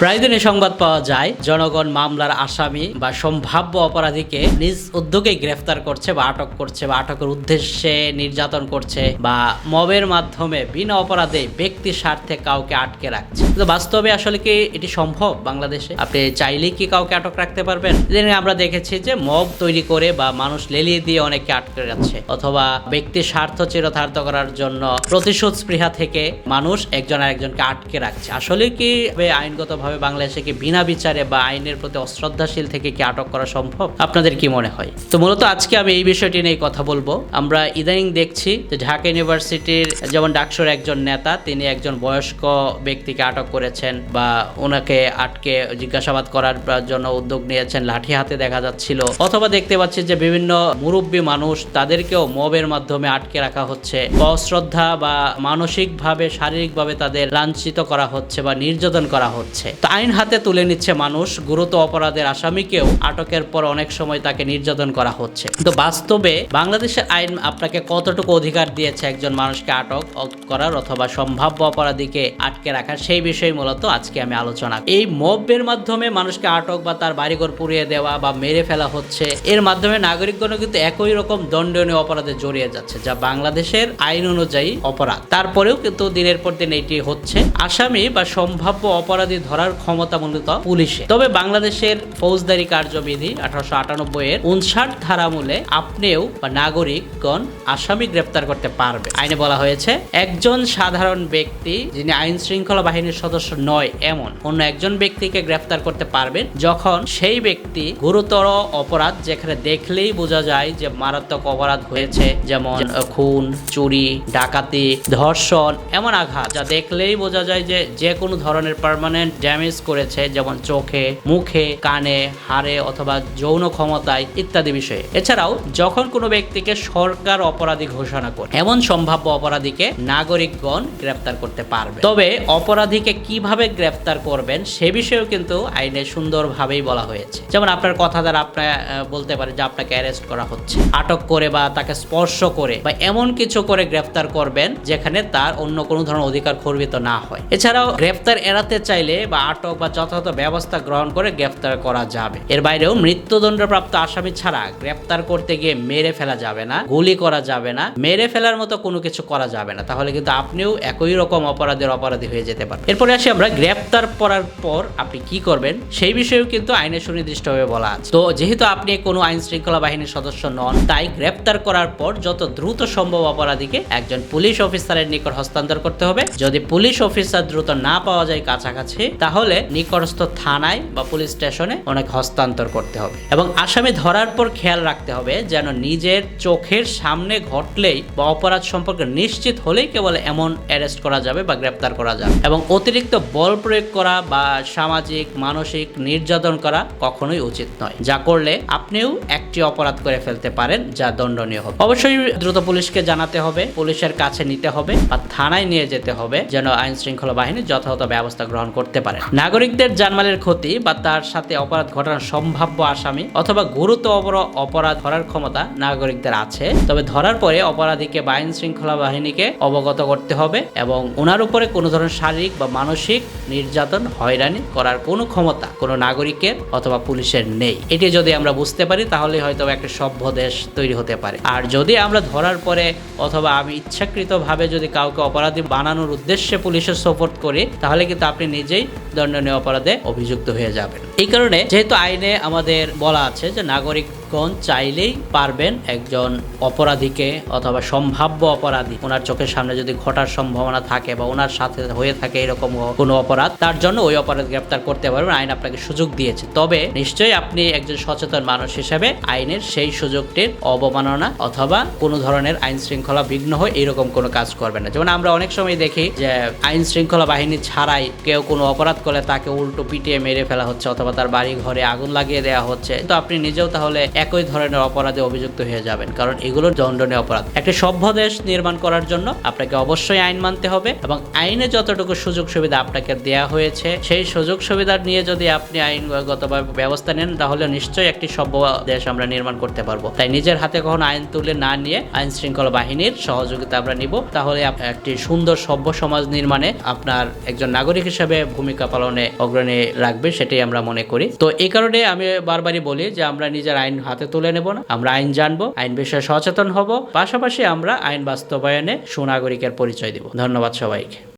প্রায় দিনে সংবাদ পাওয়া যায়, জনগণ মামলার আসামি বা সম্ভাব্য অপরাধীকে নিজ উদ্যোগে গ্রেফতার করছে বা আটক করছে বা আটকের উদ্দেশ্যে নির্যাতন করছে বা মবের মাধ্যমে বিনা অপরাধে ব্যক্তি স্বার্থে কাউকে আটকে রাখছে। কিন্তু বাস্তবে আসলে কি এটি সম্ভব বাংলাদেশে? আপনি চাইলেই কি কাউকে আটক রাখতে পারবেন? যেদিন আমরা দেখেছি যে মব তৈরি করে বা মানুষ লেলিয়ে দিয়ে অনেককে আটকে রাখছে, অথবা ব্যক্তির স্বার্থ চিরধার্ত করার জন্য প্রতিশোধ স্পৃহা থেকে মানুষ একজন আরেকজনকে আটকে রাখছে। আসলে কি এভাবে আইনগতভাবে বাংলাদেশে বিনা বিচারে বা আইনের প্রতি অশ্রদ্ধাশীল থেকে কি আটক করা সম্ভব? আপনাদের কি মনে হয়? তো মূলত আজকে আমি এই বিষয়টি নিয়ে কথা বলব। আমরা ইদানিং দেখছি যে ঢাকা ইউনিভার্সিটির যেমন ডাকসুর একজন নেতা, তিনি একজন বয়স্ক ব্যক্তিকে আটক করেছেন বা ওনাকে আটকে জিজ্ঞাসাবাদ করার জন্য উদ্যোগ নিয়েছেন, লাঠি হাতে দেখা যাচ্ছিল। অথবা দেখতে পাচ্ছি যে বিভিন্ন মুরব্বী মানুষ তাদেরকেও মবের মাধ্যমে আটকে রাখা হচ্ছে বা অশ্রদ্ধা বা মানসিকভাবে, শারীরিকভাবে তাদের লাঞ্ছিত করা হচ্ছে বা নির্যাতন করা হচ্ছে। তো আইন হাতে তুলে নিচ্ছে মানুষ গুরুতর অপরাধের আসামিকেও আটকের পর অনেক সময় তাকে নির্যাতন করা হচ্ছে। তো বাস্তবে বাংলাদেশের আইন আপনাকে কতটুকু অধিকার দিয়েছে একজন মানুষকে আটক করার অথবা সম্ভাব্য অপরাধীকে আটকে রাখার, সেই বিষয়ে মূলত আজকে আমি আলোচনা এই মবের মাধ্যমে মানুষকে আটক বা তার বাড়িঘর পুড়িয়ে দেওয়া বা মেরে ফেলা হচ্ছে, এর মাধ্যমে নাগরিকগণও কিন্তু একই রকম দণ্ডনীয় অপরাধে জড়িয়ে যাচ্ছে, যা বাংলাদেশের আইন অনুযায়ী অপরাধ। তারপরেও কিন্তু দিনের পর দিন এটি হচ্ছে। আসামি বা সম্ভাব্য অপরাধী ধরার ক্ষমতা মূলত পুলিশে। তবে বাংলাদেশের ফৌজদারি কার্যবিধি আঠারোশো আটানব্বই এর উনষাট ধারামূলে আপনিও বা নাগরিকগণ আসামি গ্রেপ্তার করতে পারবে। আইনে বলা হয়েছে, একজন সাধারণ ব্যক্তি যিনি আইন শৃঙ্খলা বাহিনীর সদস্য নয় এমন, অন্য একজন ব্যক্তিকে গ্রেপ্তার করতে পারবেন যখন সেই ব্যক্তি গুরুতর অপরাধ যেখানে দেখলেই বোঝা যায় যে মারাত্মক অপরাধ হয়েছে, যেমন খুন, চুরি, ডাকাতি, ধর্ষণ, এমন আঘাত, যা দেখলেই বোঝা যায় যে যে কোনো ধরনের পার্মানেন্ট ড্যামেজ করেছে যেমন চোখে, মুখে, কানে, হাড়ে অথবা যৌন ক্ষমতায় ইত্যাদি বিষয়ে। এছাড়াও, যখন কোনো ব্যক্তিকে সরকার অপরাধী ঘোষণা করে, এমন সম্ভাব্য অপরাধীকে নাগরিকগণ গ্রেপ্তার করতে পারবে। তবে অপরাধীকে কীভাবে গ্রেপ্তার করবেন সে বিষয়েও কিন্তু আইনে সুন্দরভাবেই বলা হয়েছে। যেমন আপনার কথা দ্বারা আপনার বলতে পারে যে আপনাকে অ্যারেস্ট করা হচ্ছে। আটক করে বা তাকে স্পর্শ করে বা এমন কিছু করে গ্রেফতার করবেন যেখানে তার অন্য কোনো ধরনের অধিকার খর্বিত না হয়। এছাড়াও গ্রেফতার এড়াতে চাইলে বা আটক বা যথাযথ ব্যবস্থা গ্রহণ করে গ্রেফতার করা যাবে। এর বাইরেও মৃত্যুদণ্ডপ্রাপ্ত আসামি ছাড়া গ্রেফতার করতে গিয়ে মেরে ফেলা যাবে না, গুলি করা যাবে না, মেরে ফেলার মতো কোনো কিছু করা যাবে না। তাহলে কিন্তু আপনিও একই রকম অপরাধের অপরাধী হয়ে যেতে পারেন। এরপরে আসি আমরা গ্রেফতার করার পর আপনি কি করবেন, সেই বিষয়েও কিন্তু আইনে সুনির্দিষ্টভাবে বলা আছে। তো যেহেতু আপনি কোনো আইন শৃঙ্খলা বাহিনীর সদস্য নন, তাই গ্রেফতার করার পর যত দ্রুত সম্ভব অপরাধীকে একজন পুলিশ অফিসারের নিকট হস্তান্তর করতে হবে। যদি পুলিশ অফিসার দ্রুত না পাওয়া যায় কাছাকাছি, তাহলে নিকটস্থ থানায় বা পুলিশ স্টেশনে অনেক হস্তান্তর করতে হবে। এবং আসামি ধরার পর খেয়াল রাখতে হবে যেন নিজের চোখের সামনে ঘটলেই বা অপরাধ সম্পর্কে নিশ্চিত হলেই কেবল এমন অ্যারেস্ট করা যাবে বা গ্রেপ্তার করা যাবে। এবং অতিরিক্ত বল প্রয়োগ করা বা সামাজিক, মানসিক নির্যাতন করা কখনোই উচিত নয়। যা করলে আপনিও একটি অপরাধ করে ফেলতে পারেন, যা দণ্ডনীয় হবে। অবশ্যই দ্রুত পুলিশকে জানাতে হবে, পুলিশের কাছে নিতে হবে বা থানায় নিয়ে যেতে হবে, যেন আইন শৃঙ্খলা বাহিনী যথাযথ ব্যবস্থা গ্রহণ করতে পারে। নাগরিকদের জানমালের ক্ষতি বা তার সাথে অপরাধ ঘটানোর সম্ভাব্য আসামি অথবা গুরুতর অপরাধ ধরার ক্ষমতা নাগরিকদের আছে। তবে ধরার পরে অপরাধীকে বা আইন শৃঙ্খলা বাহিনীকে অবগত করতে হবে এবং ওনার উপরে কোনো ধরনের শারীরিক বা মানসিক নির্যাতন হয়রানি করার কোনো ক্ষমতা কোনো নাগরিকের অথবা পুলিশের নেই। এটি যদি আমরা বুঝতে পারি, তাহলে হয়তো একটা সভ্য দেশ তৈরি হতে পারে। আর যদি আমরা ধরার পরে অথবা আমি ইচ্ছাকৃতভাবে যদি কাউকে অপরাধী বানানোর উদ্দেশ্যে পুলিশের সাপোর্ট করি, তাহলে কিন্তু আপনি নিজেই দণ্ডনীয় অপরাধে অভিযুক্ত হয়ে যাবেন। এই কারণে যেহেতু আইনে আমাদের বলা আছে যে নাগরিকগণ চাইলেই পারবেন একজন অপরাধীকে অথবা সম্ভাব্য অপরাধী, ওনার চোখের সামনে যদি ঘটার সম্ভাবনা থাকে বা ওনার সাথে হয়ে থাকে এরকম কোনো অপরাধ, তার জন্য ওই অপরাধ গ্রেপ্তার করতে পারবেন। আইন আপনাকে সুযোগ দিয়েছে। তবে নিশ্চয়ই আপনি একজন সচেতন মানুষ হিসেবে আইনের সেই সুযোগটির অবমাননা অথবা কোনো ধরনের আইন শৃঙ্খলা বিঘ্ন হয় এরকম কোনো কাজ করবেন না। যেমন আমরা অনেক সময় দেখি যে আইন শৃঙ্খলা বাহিনী ছাড়াই কেউ কোনো অপরাধ করলে তাকে উল্টো পিটিয়ে মেরে ফেলা হচ্ছে অথবা তার বাড়ি ঘরে আগুন লাগিয়ে দেওয়া হচ্ছে, তো আপনি নিজেও তাহলে একই ধরনের অপরাধে অভিযুক্ত হয়ে যাবেন, কারণ এগুলো দণ্ডনীয় অপরাধ। একটি সভ্য দেশ নির্মাণ করার জন্য আপনাকে অবশ্যই আইন মানতে হবে এবং আইনে যতটুকু সুযোগ সুবিধা আপনাকে দেয়া হয়েছে, সেই সুযোগ সুবিধা নিয়ে যদি আপনি আইনগতভাবে ব্যবস্থা নেন, তাহলে নিশ্চয়ই একটি সভ্য দেশ আমরা নির্মাণ করতে পারব। তাই নিজের হাতে কখনো আইন তুলে না নিয়ে আইন শৃঙ্খলা বাহিনীর সহযোগিতা আমরা নিব, তাহলে একটি সুন্দর সভ্য সমাজ নির্মাণে আপনার একজন নাগরিক হিসেবে ভূমিকা পালনে অগ্রণী রাখবে সেটাই আমরা মনে করি। তো এই কারণে আমি বারবারই বলি যে আমরা নিজের আইন হাতে তুলে নেব না। আমরা আইন জানব, আইন বিষয়ে সচেতন হব। পাশাপাশি আমরা আইন বাস্তবায়নে সুনাগরিকের পরিচয় দিব। ধন্যবাদ সবাইকে।